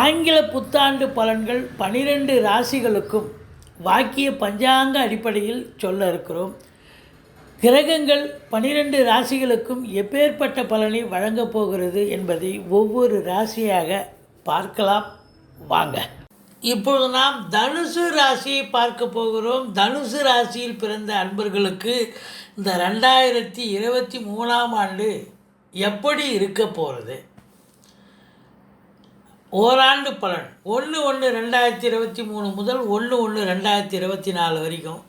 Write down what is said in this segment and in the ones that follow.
ஆங்கில புத்தாண்டு பலன்கள் பனிரெண்டு ராசிகளுக்கும் வாக்கிய பஞ்சாங்க அடிப்படையில் சொல்ல இருக்கிறோம். கிரகங்கள் பனிரெண்டு ராசிகளுக்கும் எப்பேற்பட்ட பலனை வழங்கப் போகிறது என்பதை ஒவ்வொரு ராசியாக பார்க்கலாம். வாங்க. இப்பொழுது நாம் தனுசு ராசியை பார்க்க போகிறோம். தனுசு ராசியில் பிறந்த அன்பர்களுக்கு இந்த ரெண்டாயிரத்தி இருபத்தி மூணாம் ஆண்டு எப்படி இருக்க போகிறது? ஓராண்டு பலன். ஒன்று ஒன்று ரெண்டாயிரத்தி இருபத்தி மூணு முதல் ஒன்று ஒன்று ரெண்டாயிரத்தி இருபத்தி நாலு வரைக்கும்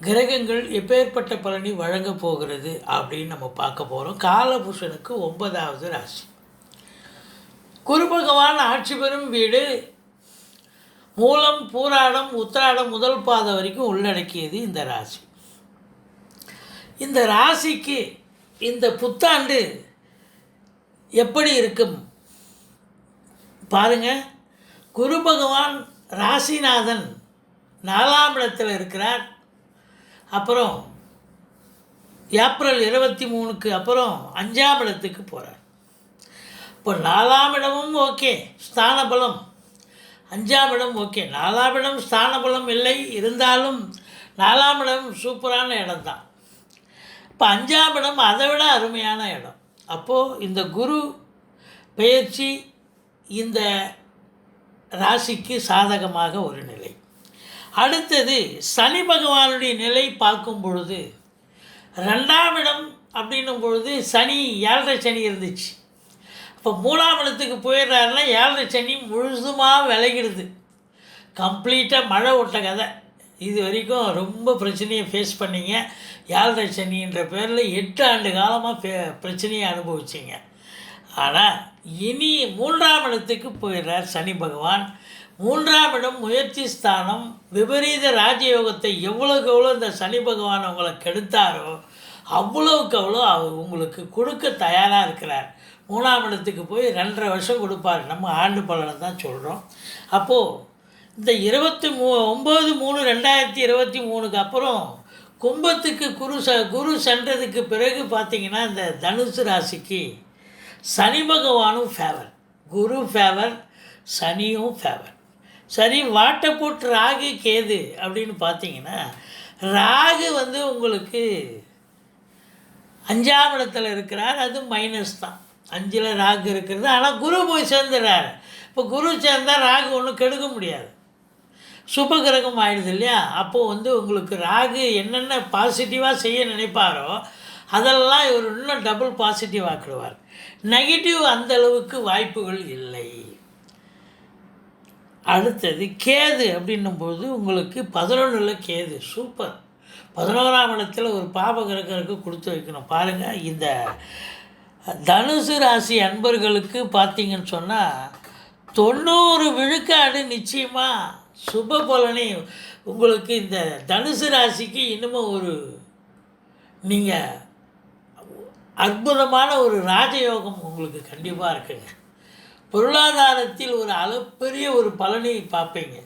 கிரகங்கள் எப்பேற்பட்ட பலனை வழங்கப் போகிறது அப்படின்னு நம்ம பார்க்க போகிறோம் காலபூஷனுக்கு ஒன்பதாவது ராசி. குரு பகவான் ஆட்சி பெறும் வீடு மூலம் பூராடம் உத்திராடம் முதல் பாதை வரைக்கும் உள்ளடக்கியது இந்த ராசி. இந்த ராசிக்கு இந்த புத்தாண்டு எப்படி இருக்கும்? பாருங்க குரு பகவான் ராசிநாதன் நாலாம் இடத்தில் இருக்கிறார். அப்புறம் ஏப்ரல் இருபத்தி மூணுக்கு அப்புறம் அஞ்சாம் இடத்துக்கு போகிறார் இப்போ நாலாம் இடமும் ஓகே ஸ்தான பலம் அஞ்சாம் இடம் ஓகே. நாலாம் இடம் ஸ்தான பலம் இல்லை இருந்தாலும் நாலாம் இடம் சூப்பரான இடம் தான் இப்போ அஞ்சாம் இடம் அதை விட அருமையான இடம். அப்போது இந்த குரு பயிற்சி இந்த ராசிக்கு சாதகமாக ஒரு நிலை. அடுத்தது சனி பகவானுடைய நிலை பார்க்கும் பொழுது ரெண்டாம் இடம் அப்படின்னும் பொழுது சனி ஏழரை சனி இருந்துச்சு. இப்போ மூணாம் இடத்துக்கு போயிடுறாருன்னா ஏழரை சனி முழுசுமாக விளையிடுது கம்ப்ளீட்டாக மழை விட்ட கதை. இது வரைக்கும் ரொம்ப பிரச்சனையை ஃபேஸ் பண்ணிங்க. ஏழரை சனின்ற பேரில் எட்டு ஆண்டு காலமாக பிரச்சனையை அனுபவிச்சிங்க. ஆனால் இனி மூன்றாம் இடத்துக்கு போயிடுறார் சனி பகவான். மூன்றாம் இடம் முயற்சி ஸ்தானம் விபரீத ராஜயோகத்தை எவ்வளோக்கு எவ்வளோ இந்த சனி பகவான் உங்களை கெடுத்தாரோ அவ்வளோக்கு அவ்வளோ அவர் உங்களுக்கு கொடுக்க தயாராக இருக்கிறார். மூணாம் இடத்துக்கு போய் ரெண்டரை வருஷம் கொடுப்பார். நம்ம ஆண்டு பலனை தான் சொல்கிறோம் அப்போது இந்த இருபத்தி மூ ஒம்பது மூணு ரெண்டாயிரத்தி இருபத்தி மூணுக்கு அப்புறம் கும்பத்துக்கு குரு ச குரு சென்றதுக்கு பிறகு பார்த்திங்கன்னா இந்த தனுசு ராசிக்கு சனி பகவானும் ஃபேவர் குரு ஃபேவர் சனியும் ஃபேவர் சரி வாட்டை ராகு கேது அப்படின்னு பார்த்தீங்கன்னா ராகு வந்து உங்களுக்கு அஞ்சாம் இடத்துல இருக்கிறார் அது மைனஸ் தான். அஞ்சில் ராகு இருக்கிறது ஆனால் குரு போய் சேர்ந்துடுறார் இப்போ குரு சேர்ந்தால் ராகு ஒன்றும் கெடுக்க முடியாது. சுப கிரகம் ஆயிடுது இல்லையா? அப்போது வந்து உங்களுக்கு ராகு என்னென்ன பாசிட்டிவாக செய்ய நினைப்பாரோ அதெல்லாம் இவர் இன்னும் டபுள் பாசிட்டிவ் ஆக்கிடுவார். நெகட்டிவ் அந்த அளவுக்கு வாய்ப்புகள் இல்லை. அடுத்தது கேது அப்படின்னும்போது உங்களுக்கு பதினொன்றில் கேது. சூப்பர் பதினோராம் இடத்துல ஒரு பாபகிரகருக்கு கொடுத்து வைக்கணும். பாருங்கள் இந்த தனுசு ராசி அன்பர்களுக்கு பார்த்தீங்கன்னு சொன்னால் தொண்ணூறு விழுக்காடு நிச்சயமாக சுப பலனை உங்களுக்கு இந்த தனுசு ராசிக்கு இன்னமும் ஒரு நீங்கள் அற்புதமான ஒரு ராஜயோகம் உங்களுக்கு கண்டிப்பாக இருக்குங்க. பொருளாதாரத்தில் ஒரு அளப்பெரிய ஒரு பலனை பார்ப்பீங்க.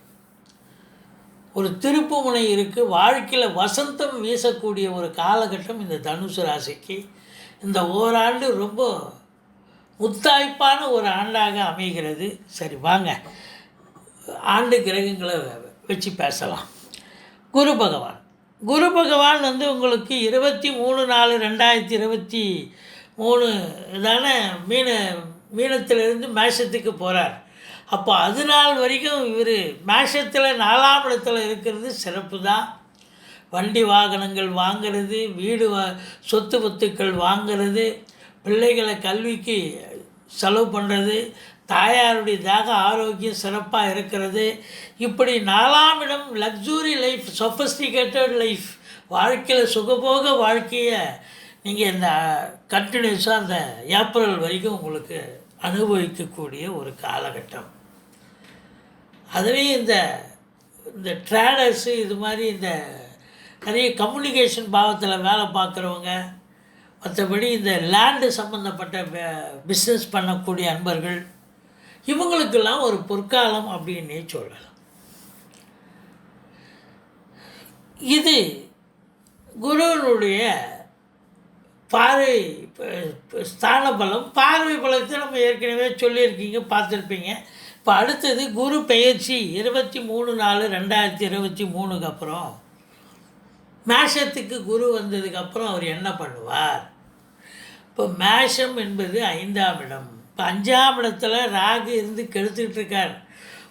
ஒரு திருப்பு முனை இருக்குது வாழ்க்கையில் வசந்தம் வீசக்கூடிய ஒரு காலகட்டம் இந்த தனுசு ராசிக்கு. இந்த ஓராண்டு ரொம்ப முத்தாய்ப்பான ஒரு ஆண்டாக அமைகிறது. சரி வாங்க. ஆண்டு கிரகங்களை வச்சு பேசலாம். குரு பகவான். குரு பகவான் வந்து உங்களுக்கு இருபத்தி மூணு நாலு ரெண்டாயிரத்தி இருபத்தி மூணு தானே? மீன மீனத்திலிருந்து மேஷத்துக்கு போகிறார் அப்போ அது நாள் வரைக்கும் இவர் மேஷத்தில் நாலாம் இடத்துல இருக்கிறது சிறப்பு தான் வண்டி வாகனங்கள் வாங்கிறது வீடு வா சொத்து பத்துக்கள் வாங்கிறது பிள்ளைகளை கல்விக்கு செலவு பண்ணுறது தாயாருடைய தேக ஆரோக்கியம் சிறப்பாக இருக்கிறது. இப்படி நாலாம் இடம் லக்ஸூரி லைஃப் சொஃபஸ்டிகேட்டட் லைஃப் வாழ்க்கையில் சுகபோக வாழ்க்கையை நீங்கள் இந்த கண்டினியூஸாக அந்த ஏப்ரல் வரைக்கும் உங்களுக்கு அனுபவிக்கக்கூடிய ஒரு காலகட்டம். அதுலேயும் இந்த இந்த ட்ரேடர்ஸு இது மாதிரி இந்த நிறைய கம்யூனிகேஷன் பாவத்தில் வேலை பார்க்குறவங்க மற்றபடி இந்த லேண்டு சம்மந்தப்பட்ட பிஸ்னஸ் பண்ணக்கூடிய அன்பர்கள் இவங்களுக்கெல்லாம் ஒரு பொற்காலம் அப்படின்னே சொல்லலாம். இது குருவனுடைய பார்வை ஸ்தான பலம் பார்வை பலத்தை நம்ம ஏற்கனவே சொல்லியிருக்கீங்க பார்த்துருப்பீங்க. இப்போ அடுத்தது குரு பெயர்ச்சி இருபத்தி மூணு நாலு ரெண்டாயிரத்தி இருபத்தி மூணுக்கு அப்புறம். மேஷத்துக்கு குரு வந்ததுக்கப்புறம் அவர் என்ன பண்ணுவார்? இப்போ மேஷம் என்பது ஐந்தாம் இடம். இப்போ ராகு இருந்து கெடுத்துக்கிட்டு இருக்கார்.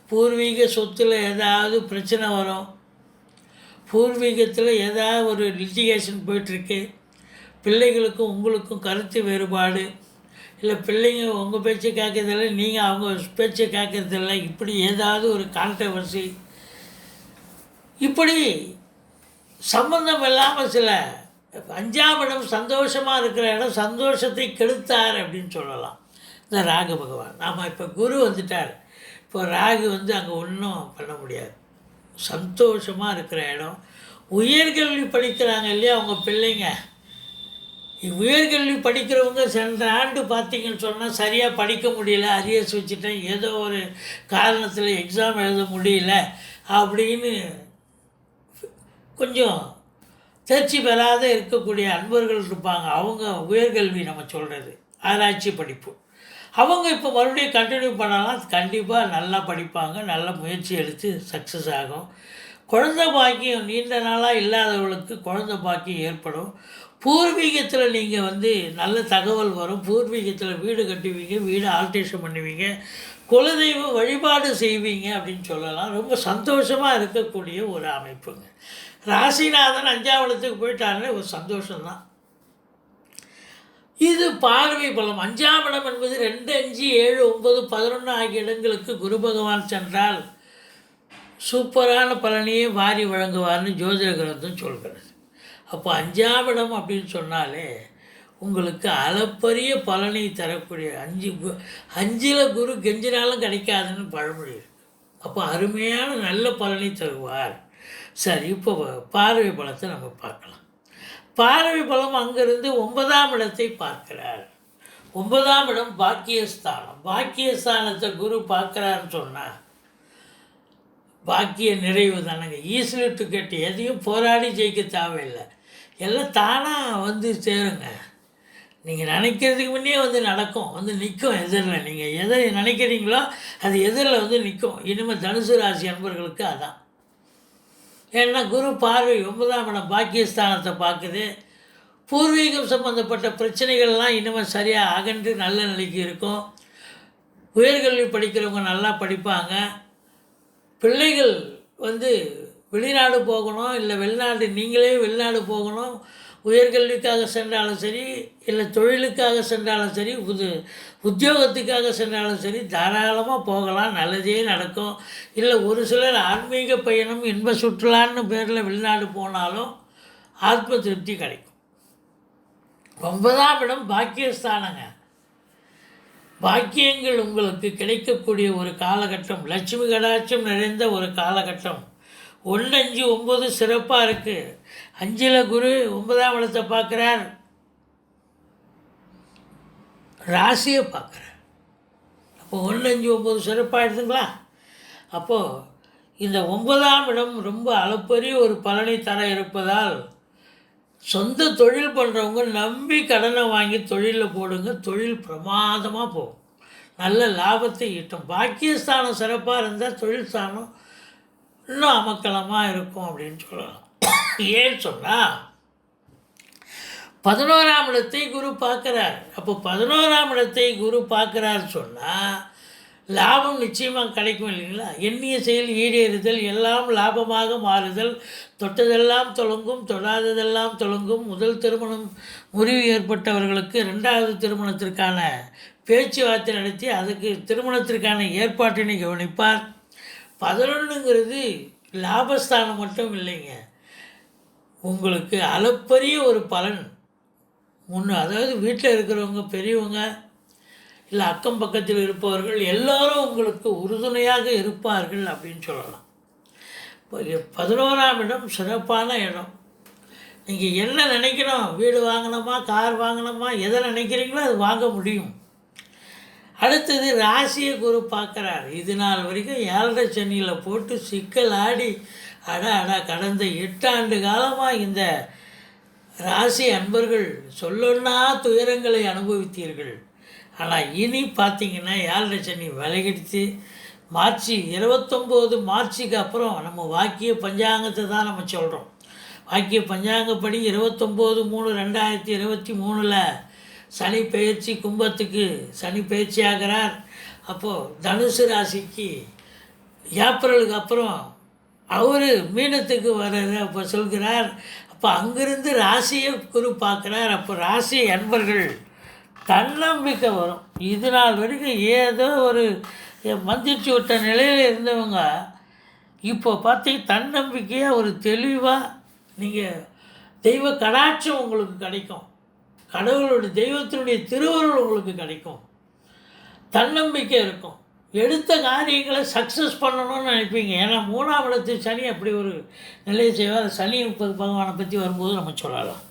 பூர்வீக சொத்தில் ஏதாவது பிரச்சனை வரும். பூர்வீகத்தில் ஏதாவது ஒரு லிட்டிகேஷன் போயிட்டுருக்கு. பிள்ளைகளுக்கும் உங்களுக்கும் கருத்து வேறுபாடு. இல்லை பிள்ளைங்க உங்கள் பேச்சை கேட்கறதில்ல நீங்கள் அவங்க பேச்சை கேட்கறதில்ல. இப்படி ஏதாவது ஒரு கான்ட்ரவர்சி இப்படி சம்பந்தம் இல்லாமல் சில அஞ்சாம் இடம் சந்தோஷமாக இருக்கிற இடம் சந்தோஷத்தை கெடுத்தார் அப்படின்னு சொல்லலாம். இந்த ராகு பகவான். நாம் இப்போ குரு வந்துட்டார். இப்போ ராகு வந்து அங்கே ஒன்றும் பண்ண முடியாது. சந்தோஷமாக இருக்கிற இடம். உயர்கல்வி படிக்கிறாங்க இல்லையா அவங்க பிள்ளைங்க? உயர்கல்வி படிக்கிறவங்க சென்ற ஆண்டு பார்த்தீங்கன்னு சொன்னால் சரியாக படிக்க முடியல. அரியர்ஸ் வச்சுட்டேன். ஏதோ ஒரு காரணத்தில் எக்ஸாம் எழுத முடியல அப்படின்னு கொஞ்சம் தேர்ச்சி பெறாத இருக்கக்கூடிய அன்பர்கள் இருப்பாங்க. அவங்க உயர்கல்வி நம்ம சொல்கிறது ஆராய்ச்சி படிப்பு. அவங்க இப்போ மறுபடியும் கண்டினியூ பண்ணலாம். கண்டிப்பாக நல்லா படிப்பாங்க. நல்ல முயற்சி எடுத்து சக்ஸஸ் ஆகும். குழந்தை பாக்கியம் நீண்ட நாளாக இல்லாதவர்களுக்கு குழந்தை பாக்கியம் ஏற்படும். பூர்வீகத்தில் நீங்கள் வந்து நல்ல தகவல் வரும். பூர்வீகத்தில் வீடு கட்டுவீங்க. வீடு ஆல்ட்ரேஷன் பண்ணுவீங்க. குலதெய்வ வழிபாடு செய்வீங்க அப்படின்னு சொல்லலாம். ரொம்ப சந்தோஷமாக இருக்கக்கூடிய ஒரு அமைப்புங்க. ராசிநாதன் அஞ்சாவளத்துக்கு போயிட்டாருன்னு ஒரு சந்தோஷம்தான். இது பார்வை பலம். அஞ்சாம் இடம் என்பது ரெண்டு அஞ்சு ஏழு ஒன்பது பதினொன்று ஆகிய இடங்களுக்கு குரு பகவான் சென்றால் சூப்பரான பலனையே வாரி வழங்குவார்னு ஜோதிட கிரந்தம் சொல்கிறது. அப்போ அஞ்சாம் இடம் அப்படின்னு சொன்னாலே உங்களுக்கு அளப்பரிய பலனை தரக்கூடிய அஞ்சு கு அஞ்சில் குரு கெஞ்சினாலும் கிடைக்காதுன்னு பழமொழி இருக்குது அப்போ அருமையான நல்ல பலனை தருவார். சரி இப்போ பார்வை பலத்தை நம்ம பார்க்கலாம். பார்வை பலம் அங்கிருந்து ஒன்பதாம் இடத்தை பார்க்கிறார். ஒன்பதாம் இடம் பாக்கியஸ்தானம். பாக்கியஸ்தானத்தை குரு பார்க்குறாருன்னு சொன்னால் பாக்கிய நிறைவு தானங்க. ஈஸிலி டிக்கெட் எதையும் போராடி ஜெயிக்க தேவையில்லை. எல்லாம் தானாக வந்து சேருங்க. நீங்கள் நினைக்கிறதுக்கு முன்னே வந்து நடக்கும். வந்து நிற்கும் எதிரில். நீங்கள் எதை நினைக்கிறீங்களோ அது எதிரில் வந்து நிற்கும் இனிமேல் தனுசு ராசி அன்பர்களுக்கு அதான். ஏன்னா குரு பார்வை ஒன்பதாம் இடம் பாக்கியஸ்தானத்தை பார்க்குது. பூர்வீகம் சம்மந்தப்பட்ட பிரச்சனைகள்லாம் இனிமேல் சரியாக அகன்று நல்ல நிலைக்கு இருக்கும். உயர்கல்வி படிக்கிறவங்க நல்லா படிப்பாங்க. பிள்ளைகள் வந்து வெளிநாடு போகணும் இல்லை வெளிநாடு நீங்களே வெளிநாடு போகணும். உயர்கல்விக்காக சென்றாலும் சரி இல்லை தொழிலுக்காக சென்றாலும் சரி புது உத்தியோகத்துக்காக சென்றாலும் சரி தாராளமாக போகலாம் நல்லதே நடக்கும். இல்லை ஒரு சிலர் ஆன்மீக பயணம் இன்ப சுற்றுலான்னு பேரில் வெளிநாடு போனாலும் ஆத்ம திருப்தி கிடைக்கும். ஒன்பதாம் இடம் பாக்கியஸ்தானங்க. பாக்கியங்கள் உங்களுக்கு கிடைக்கக்கூடிய ஒரு காலகட்டம் லட்சுமி கடாட்சம் நிறைந்த ஒரு காலகட்டம். ஒன்று அஞ்சு ஒம்பது சிறப்பாக இருக்குது அஞ்சில் குரு ஒன்பதாம் இடத்தை பார்க்குறார். ராசியை பார்க்குறார். அப்போ ஒன்று அஞ்சு ஒம்பது சிறப்பாக எடுத்துங்களா? அப்போது இந்த ஒன்பதாம் இடம் ரொம்ப அளப்பரிய ஒரு பலனை தர இருப்பதால் சொந்த தொழில் பண்ணுறவங்க நம்பி கடனை வாங்கி தொழிலில் போடுங்க. தொழில் பிரமாதமாக போகும். நல்ல லாபத்தை ஈட்டும். பாக்கியஸ்தானம் சிறப்பாக இருந்தால் தொழில் ஸ்தானம் இன்னும் அமக்கலமாக இருக்கும் அப்படின்னு சொல்லலாம். ஏன்னு சொன்னால் பதினோராம் இடத்தை குரு பார்க்குறார். அப்போ பதினோராம் இடத்தை குரு பார்க்குறாரு சொன்னால் லாபம் நிச்சயமாக கிடைக்கும் இல்லைங்களா? எண்ணிய செயல் ஈடேறுதல் எல்லாம் லாபமாக மாறுதல் தொட்டதெல்லாம் தொடங்கும் தொடாததெல்லாம் தொடங்கும் முதல் திருமணம் முறிவு ஏற்பட்டவர்களுக்கு ரெண்டாவது திருமணத்திற்கான பேச்சுவார்த்தை நடத்தி அதுக்கு திருமணத்திற்கான ஏற்பாட்டினை கவனிப்பார். பதினொன்றுங்கிறது லாபஸ்தானம் மட்டும் இல்லைங்க. உங்களுக்கு அளப்பரிய ஒரு பலன். முன்ன அதாவது வீட்டில் இருக்கிறவங்க பெரியவங்க இல்லை அக்கம் பக்கத்தில் இருப்பவர்கள் எல்லாரும் உங்களுக்கு உறுதுணையாக இருப்பார்கள் அப்படின்னு சொல்லலாம். இப்போ பதினோராம் இடம் சிறப்பான இடம். நீங்கள் என்ன நினைக்கணும்? வீடு வாங்கணுமா? கார் வாங்கணுமா? எதை நினைக்கிறீங்களோ அது வாங்க முடியும். அடுத்தது ராசியை குரு பார்க்குறார். இது நாள் வரைக்கும் ஏழரை சென்னியில் போட்டு சிக்கல் ஆடி ஆனால் ஆனால் கடந்த எட்டு ஆண்டு காலமாக இந்த ராசி அன்பர்கள் சொல்லொன்னா துயரங்களை அனுபவித்தீர்கள். ஆனால் இனி பார்த்தீங்கன்னா ஏழரை சனி விலகிடுத்து மார்ச் இருபத்தொம்போது மார்ச்சுக்கு அப்புறம் நம்ம வாக்கிய பஞ்சாங்கத்தை தான் நம்ம சொல்கிறோம் வாக்கிய பஞ்சாங்கப்படி இருபத்தொம்போது மூணு ரெண்டாயிரத்தி இருபத்தி மூணில் சனி பெயர்ச்சி கும்பத்துக்கு சனி பெயர்ச்சி ஆகிறார். அப்போது தனுசு ராசிக்கு ஏப்ரலுக்கு அப்புறம் அவர் மீனத்துக்கு வர்றாரு அப்போ சொல்கிறார் அப்போ அங்கிருந்து ராசியை குரு பார்க்குறார். அப்போ ராசி அன்பர்கள் தன்னம்பிக்கை வரும். இது நாள் வரைக்கும் ஏதோ ஒரு மந்திச்சு விட்ட நிலையில் இருந்தவங்க இப்போ பார்த்தீங்க தன்னம்பிக்கையாக ஒரு தெளிவாக நீங்கள் தெய்வ கடாட்சம் உங்களுக்கு கிடைக்கும். கடவுளுடைய தெய்வத்தினுடைய திருவருள் உங்களுக்கு கிடைக்கும். தன்னம்பிக்கை இருக்கும். எடுத்த காரியங்களை சக்ஸஸ் பண்ணணும்னு நினைப்பீங்க. ஏன்னா மூணாம் இடத்து சனி அப்படி ஒரு நிலையை செய்வார். சனி பகவானை பற்றி வரும்போது நம்ம சொல்லலாம்.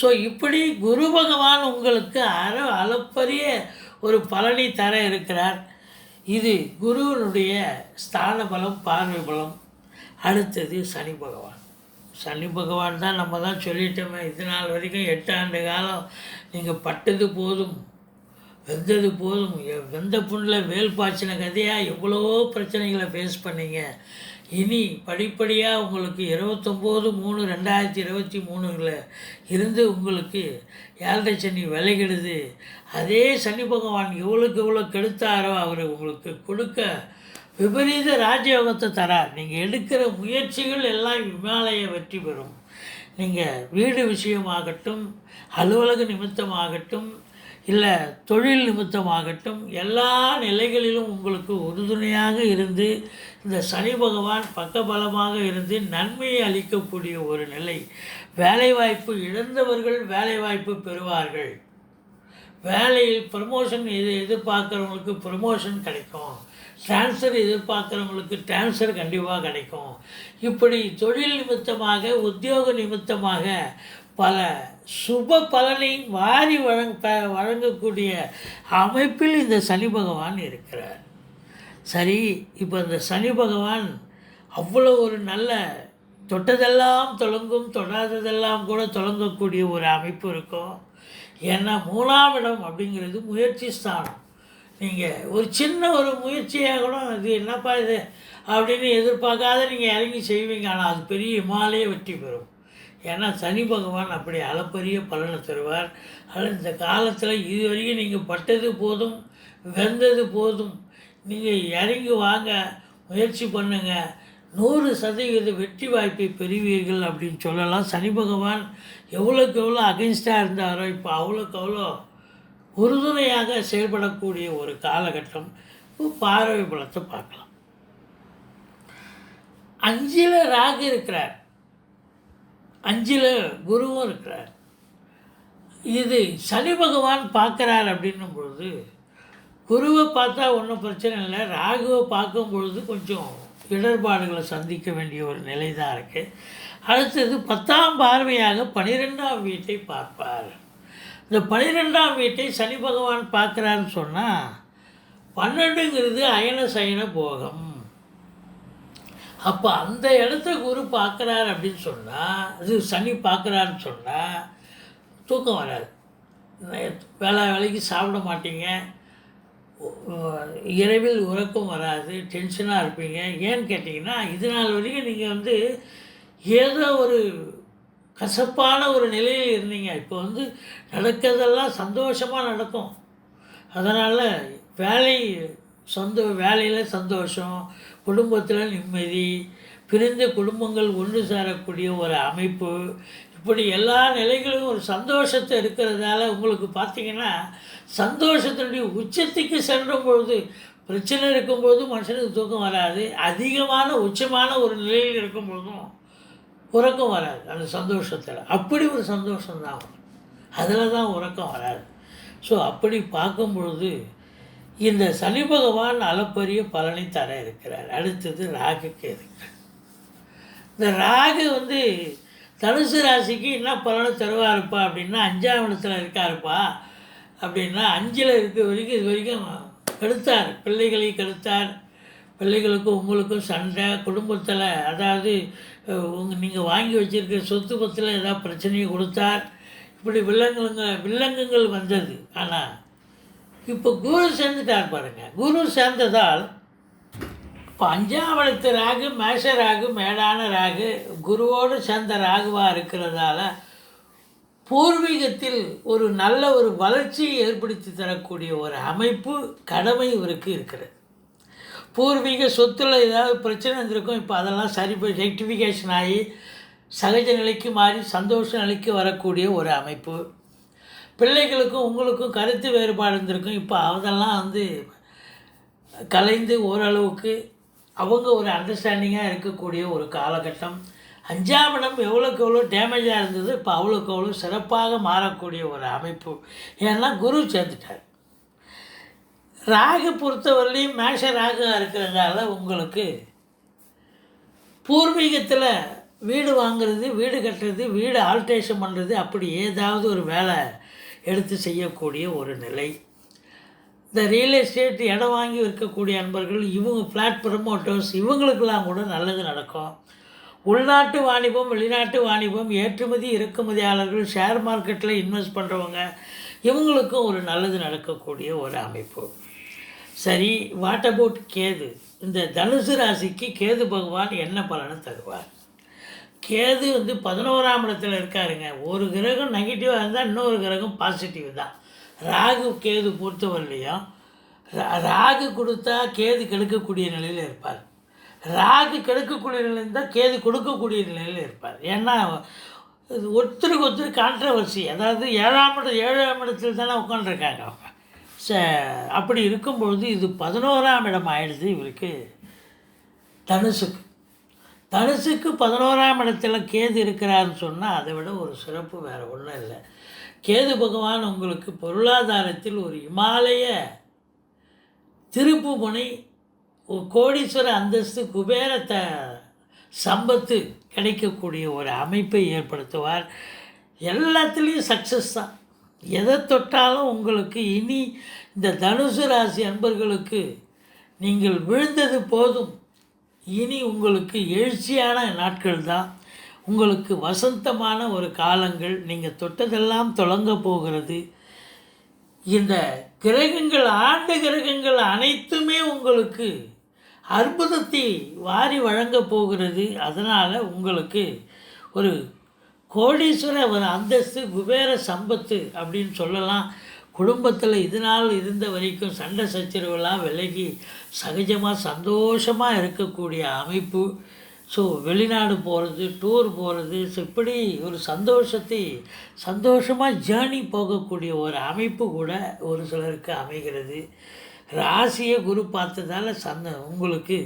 ஸோ இப்படி குரு பகவான் உங்களுக்கு அற அளப்பரிய ஒரு பலனை தர இருக்கிறார். இது குருவினுடைய ஸ்தான பலம் பார்வை பலம். அடுத்தது சனி பகவான். சனி பகவான் தான் நம்ம தான் சொல்லிட்டோமே இது நாள் வரைக்கும் எட்டு ஆண்டு காலம் நீங்கள் பட்டது போதும். வெந்தது போதும். எ- வெந்த புண்ணில் வேல் பாய்ச்சின கதையாக எவ்வளவோ பிரச்சனைகளை ஃபேஸ் பண்ணீங்க. இனி படிப்படியாக உங்களுக்கு இருபத்தொம்போது மூணு ரெண்டாயிரத்தி இருபத்தி மூணுல இருந்து உங்களுக்கு ஏழரை சனி விலகிடுது. அதே சனி பகவான் எவ்வளோக்கு எவ்வளோ கெடுத்தாரோ அவர் உங்களுக்கு கொடுக்க விபரீத ராஜயோகத்தை தரார். நீங்கள் எடுக்கிற முயற்சிகள் எல்லாம் இமாலய வெற்றி பெறும். நீங்கள் வீடு விஷயமாகட்டும் அலுவலக நிமித்தமாகட்டும் இல்லை தொழில் நிமித்தமாகட்டும் எல்லா நிலைகளிலும் உங்களுக்கு உறுதுணையாக இருந்து இந்த சனி பகவான் பக்கபலமாக இருந்து நன்மையை அளிக்கக்கூடிய ஒரு நிலை. வேலைவாய்ப்பு இழந்தவர்கள் வேலைவாய்ப்பு பெறுவார்கள். வேலையில் ப்ரமோஷன் எது எதிர்பார்க்குறவங்களுக்கு ப்ரமோஷன் கிடைக்கும். ட்ரான்ஸ்ஃபர் எதிர்பார்க்குறவங்களுக்கு ட்ரான்ஸ்ஃபர் கண்டிப்பாக கிடைக்கும். இப்படி தொழில் நிமித்தமாக உத்தியோக நிமித்தமாக பல சுப பலனை வாரி வழங்க ப- வழங்கக்கூடிய அமைப்பில் இந்த சனி பகவான் இருக்கிறார். சரி இப்போ இந்த சனி பகவான் அவ்வளோ ஒரு நல்ல தொட்டதெல்லாம் தொடங்கும் தொடாததெல்லாம் கூட தொடங்கக்கூடிய ஒரு அமைப்பு இருக்கும். ஏன்னா மூணாம் இடம் அப்படிங்கிறது முயற்சி ஸ்தானம். நீங்கள் ஒரு சின்ன ஒரு முயற்சியாக கூட இது என்னப்பா இது அப்படின்னு எதிர்பார்க்காத நீங்கள் இறங்கி செய்வீங்க. ஆனால் அது பெரிய இமாலய வெற்றி பெறும். ஏன்னா சனி பகவான் அப்படி அளப்பரிய பலனை தருவார். அதனால் இந்த காலத்தில் இதுவரைக்கும் நீங்கள் பட்டது போதும் வெந்தது போதும். நீங்கள் இறங்கி வாங்க முயற்சி பண்ணுங்கள் நூறு சதவீத வெற்றி வாய்ப்பை பெறுவீர்கள் அப்படின்னு சொல்லலாம். சனி பகவான் எவ்வளோக்கு எவ்வளோ அகைன்ஸ்டாக இருந்தாரோ இப்போ அவ்வளோக்கு அவ்வளோ உறுதுணையாக செயல்படக்கூடிய ஒரு காலகட்டம். இப்போ பார்வை பலத்தை பார்க்கலாம். அஞ்சில் ராகு இருக்கிறார். அஞ்சில் குருவும் இருக்கிறார். இது சனி பகவான் பார்க்குறார் அப்படின்னும் பொழுது குருவை பார்த்தா ஒன்றும் பிரச்சனை இல்லை ராகுவை பார்க்கும் பொழுது கொஞ்சம் இடர்பாடுகளை சந்திக்க வேண்டிய ஒரு நிலை தான் இருக்குது அடுத்தது பத்தாம் பார்வையாக பனிரெண்டாம் வீட்டை பார்ப்பார். இந்த பனிரெண்டாம் வீட்டை சனி பகவான் பார்க்குறாருன்னு சொன்னால் பன்னெண்டுங்கிறது அயன சயன போகம். அப்போ அந்த இடத்த குரு பார்க்குறாரு அப்படின்னு சொன்னால் அது சனி பார்க்குறாருன்னு சொன்னால் தூக்கம் வராது. வேலை வேலைக்கு சாப்பிட மாட்டீங்க. இரவில் உறக்கம் வராது டென்ஷனாக இருப்பீங்க. ஏன்னு கேட்டிங்கன்னா இது நாள் வரைக்கும் நீங்கள் வந்து ஏதோ ஒரு கசப்பான ஒரு நிலையில் இருந்தீங்க. இப்போ வந்து நடக்கிறதெல்லாம் சந்தோஷமாக நடக்கும். அதனால் வேலை சொந்த வேலையில் சந்தோஷம் குடும்பத்தில் நிம்மதி பிரிந்த குடும்பங்கள் ஒன்று சேரக்கூடிய ஒரு அமைப்பு. இப்படி எல்லா நிலைகளிலும் ஒரு சந்தோஷத்தை இருக்கிறதால உங்களுக்கு பார்த்தீங்கன்னா சந்தோஷத்தினுடைய உச்சத்துக்கு சென்ற பொழுது பிரச்சனை இருக்கும்பொழுது மனுஷனுக்கு தூக்கம் வராது. அதிகமான உச்சமான ஒரு நிலையில் இருக்கும் பொழுதும் உறக்கம் வராது. அந்த சந்தோஷத்தில். அப்படி ஒரு சந்தோஷம் தான் அதில் தான் உறக்கம் வராது. ஸோ அப்படி பார்க்கும் பொழுது இந்த சனி பகவான் அளப்பரிய பலனை தர இருக்கிறார். அடுத்தது ராகு இருக்கு இந்த ராகு வந்து தனுசு ராசிக்கு என்ன பலனை தருவாருப்பா அப்படின்னா அஞ்சாம் இடத்துல இருக்காருப்பா அப்படின்னா அஞ்சில் இருக்க வரைக்கும் இது வரைக்கும் கெடுத்தார். பிள்ளைகளை கெடுத்தார். பிள்ளைகளுக்கும் உங்களுக்கும் சண்டை குடும்பத்தில் அதாவது உங்கள் நீங்கள் வாங்கி வச்சிருக்கிற சொத்து பத்தில் ஏதாவது பிரச்சனையை கொடுத்தார். இப்படி வில்லங்குங்க வில்லங்குகள் வந்தது. ஆனால் இப்போ குரு சேர்ந்துட்டார் பாருங்க. குரு சேர்ந்ததால் இப்போ ராகு மேஷ ராகு மேடான ராகு குருவோடு சேர்ந்த ராகுவாக இருக்கிறதால பூர்வீகத்தில் ஒரு நல்ல ஒரு வளர்ச்சியை ஏற்படுத்தி தரக்கூடிய ஒரு அமைப்பு கடமை இவருக்கு இருக்கிறது. பூர்வீக சொத்துல ஏதாவது பிரச்சனை இருந்திருக்கும் இப்போ அதெல்லாம் சரி ரெக்டிஃபிகேஷன் ஆகி சகஜ நிலைக்கு மாறி சந்தோஷ நிலைக்கு வரக்கூடிய ஒரு அமைப்பு. பிள்ளைகளுக்கும் உங்களுக்கும் கருத்து வேறுபாடு இருந்திருக்கும். இப்போ அதெல்லாம் வந்து கலைந்து ஓரளவுக்கு அவங்க ஒரு அண்டர்ஸ்டாண்டிங்காக இருக்கக்கூடிய ஒரு காலகட்டம். அஞ்சாம் இடம் எவ்வளோக்கு எவ்வளோ டேமேஜாக இருந்தது இப்போ அவ்வளோக்கு அவ்வளோ சிறப்பாக மாறக்கூடிய ஒரு அமைப்பு. ஏன்னா குரு சேர்ந்துட்டார். ராகு பொறுத்தவரையிலையும் மேஷ ராகுவாக இருக்கிறதால உங்களுக்கு பூர்வீகத்தில் வீடு வாங்குறது வீடு கட்டுறது வீடு ஆல்ட்ரேஷன் பண்ணுறது அப்படி ஏதாவது ஒரு வேலை எடுத்து செய்யக்கூடிய ஒரு நிலை. இந்த ரியல் எஸ்டேட் இடம் வாங்கி விற்கக்கூடிய அன்பர்கள் இவங்க ஃப்ளாட் ப்ரமோட்டர்ஸ் இவங்களுக்கெல்லாம் கூட நல்லது நடக்கும். உள்நாட்டு வாணிபம் வெளிநாட்டு வாணிபம் ஏற்றுமதி இறக்குமதியாளர்கள் ஷேர் மார்க்கெட்டில் இன்வெஸ்ட் பண்ணுறவங்க இவங்களுக்கும் ஒரு நல்லது நடக்கக்கூடிய ஒரு அமைப்பு. சரி வாட் அபவுட் கேது. இந்த தனுசு ராசிக்கு கேது பகவான் என்ன பலனை தருவார்? கேது வந்து பதினோராம் இடத்துல இருக்காருங்க. ஒரு கிரகம் நெகட்டிவாக இருந்தால் இன்னொரு கிரகம் பாசிட்டிவ் தான். ராகு கேது பொறுத்தவரையிலையும் ரா- ராகு கொடுத்தா கேது கெடுக்கக்கூடிய நிலையில் இருப்பார். ராகு கெடுக்கக்கூடிய நிலையில் இருந்தால் கேது கொடுக்கக்கூடிய நிலையில் இருப்பார். ஏன்னா இது ஒருத்தருக்கு ஒருத்தர் கான்ட்ரவர்சி அதாவது ஏழாம் இடம் ஏழாம் இடத்துல தானே உட்காந்துருக்காங்க அவங்க. ச அப்படி இருக்கும்பொழுது இது பதினோராம் இடம் ஆயிடுது இவருக்கு தனுசுக்கு. தனுசுக்கு பதினோராம் இடத்துல கேது இருக்கிறாருன்னு சொன்னால் அதை விட ஒரு சிறப்பு வேறு ஒன்றும் இல்லை. கேது பகவான் உங்களுக்கு பொருளாதாரத்தில் ஒரு இமாலய திருப்பு முனை கோடீஸ்வர அந்தஸ்து குபேரத்தை சம்பத்து கிடைக்கக்கூடிய ஒரு அமைப்பை ஏற்படுத்துவார். எல்லாத்துலேயும் சக்ஸஸ் தான். எதை தொட்டாலும் உங்களுக்கு இனி இந்த தனுசு ராசி அன்பர்களுக்கு நீங்கள் விழுந்தது போதும். இனி உங்களுக்கு எழுச்சியான நாட்கள் தான் உங்களுக்கு வசந்தமான ஒரு காலங்கள் நீங்கள் தொட்டதெல்லாம் தொடங்க போகிறது. இந்த கிரகங்கள் ஆண்டு கிரகங்கள் அனைத்துமே உங்களுக்கு அற்புதத்தை வாரி வழங்க போகிறது. அதனால் உங்களுக்கு ஒரு கோடீஸ்வர ஒரு அந்தஸ்து குபேர சம்பத்து அப்படின்னு சொல்லலாம். குடும்பத்தில் இது நாள் இருந்த வரைக்கும் சண்டை சச்சரவுலாம் விலகி சகஜமாக சந்தோஷமாக இருக்கக்கூடிய அமைப்பு. ஸோ வெளிநாடு போகிறது டூர் போகிறது ஸோ இப்படி ஒரு சந்தோஷத்தை சந்தோஷமாக ஜேர்னி போகக்கூடிய ஒரு அமைப்பு கூட ஒரு சிலருக்கு அமைகிறது. ராசியை குரு பார்த்ததால சந்த உங்களுக்கு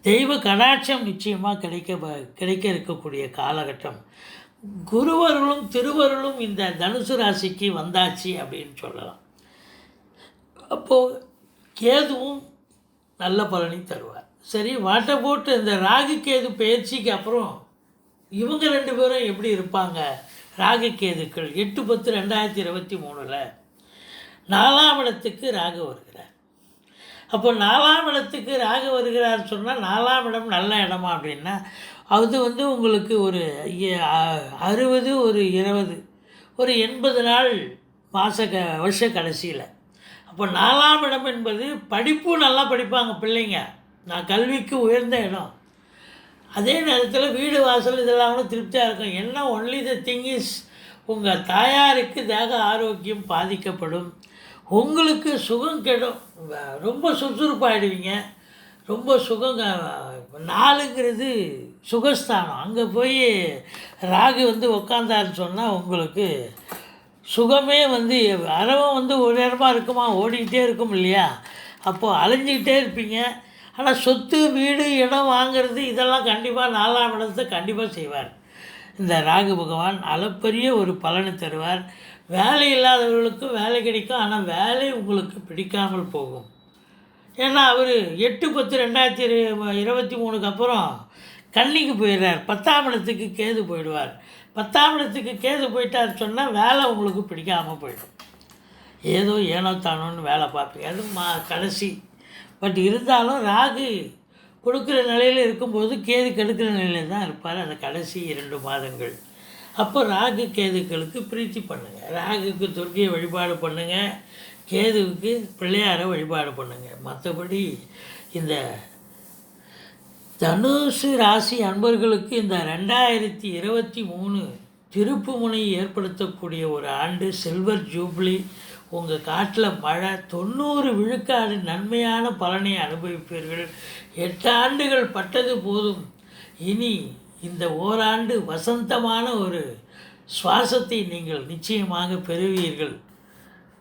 தெய்வ கடாட்சம் நிச்சயமாக கிடைக்க ப- கிடைக்க இருக்கக்கூடிய காலகட்டம். குருவருளும் திருவருளும் இந்த தனுசு ராசிக்கு வந்தாச்சு அப்படின்னு சொல்லலாம். அப்போது கேதுவும் நல்ல பலனை தருவார். சரி வாட்டை போட்டு இந்த ராகு கேது பயிற்சிக்கு அப்புறம் இவங்க ரெண்டு பேரும் எப்படி இருப்பாங்க? ராகு கேதுக்கள் எட்டு பத்து ரெண்டாயிரத்தி இருபத்தி மூணில் நாலாம் இடத்துக்கு ராகு வருகிறார். அப்போ நாலாம் இடத்துக்கு ராகு வருகிறார் சொன்னால் நாலாம் இடம் நல்ல இடமா அப்படின்னா அது வந்து உங்களுக்கு ஒரு அறுபது ஒரு இருபது ஒரு எண்பது நாள் மாத க வருஷ கடைசியில். அப்போ நாலாம் இடம் என்பது படிப்பும் நல்லா படிப்பாங்க பிள்ளைங்க. நான் கல்விக்கு உயர்ந்த இடம். அதே நேரத்தில் வீடு வாசல் இதெல்லாம் கூட திருப்தியாக இருக்கும். என்ன ஒன்லி த திங் இஸ் உங்கள் தாயாருக்கு தேக ஆரோக்கியம் பாதிக்கப்படும். உங்களுக்கு சுகம் கெடும். ரொம்ப சுறுசுறுப்பாகிடுவீங்க ரொம்ப சுகங்க. நாளுங்கிறது சுகஸ்தானம். அங்கே போய் ராகு வந்து உக்காந்தாருன்னு சொன்னால் உங்களுக்கு சுகமே வந்து அறவும் வந்து ஒரு நேரமாக இருக்குமா? ஓடிக்கிட்டே இருக்கும் இல்லையா? அப்போது அலைஞ்சிக்கிட்டே இருப்பீங்க. ஆனால் சொத்து வீடு இடம் வாங்கிறது இதெல்லாம் கண்டிப்பாக நாலாம் இடத்தை கண்டிப்பாக செய்வார். இந்த ராகு பகவான் அளப்பரிய ஒரு பலனை தருவார். வேலை இல்லாதவர்களுக்கும் வேலை கிடைக்கும். ஆனால் வேலை உங்களுக்கு பிடிக்காமல் போகும். ஏன்னா அவர் எட்டு பத்து ரெண்டாயிரத்தி இரு- இருபத்தி மூணுக்கு அப்புறம் கன்னிக்கு போயிடுறார். பத்தாம் இடத்துக்கு கேது போயிடுவார். பத்தாம் இடத்துக்கு கேது போயிட்டார் சொன்னால் வேலை உங்களுக்கு பிடிக்காமல் போயிடும். ஏதோ ஏனோ தானோன்னு வேலை பார்ப்பீங்க. அது மா கடைசி. பட் இருந்தாலும் ராகு கொடுக்குற நிலையில் இருக்கும்போது கேது கெடுக்கிற நிலையில் தான் இருப்பார். அந்த கடைசி இரண்டு மாதங்கள். அப்போ ராகு கேதுக்களுக்கு பிரீத்தி பண்ணுங்கள் ராகுக்கு துர்க்கையை வழிபாடு பண்ணுங்கள் கேதுவுக்கு பிள்ளையாரை வழிபாடு பண்ணுங்கள் மற்றபடி இந்த தனுசு ராசி அன்பர்களுக்கு இந்த ரெண்டாயிரத்தி இருபத்தி மூணு திருப்பு முனை ஏற்படுத்தக்கூடிய ஒரு ஆண்டு சில்வர் ஜூப்ளி உங்கள் காட்டில் மழை தொண்ணூறு விழுக்காடு நன்மையான பலனை அனுபவிப்பீர்கள். எட்டு ஆண்டுகள் பட்டது போதும். இனி இந்த ஓராண்டு வசந்தமான ஒரு சுவாசத்தை நீங்கள் நிச்சயமாக பெறுவீர்கள்.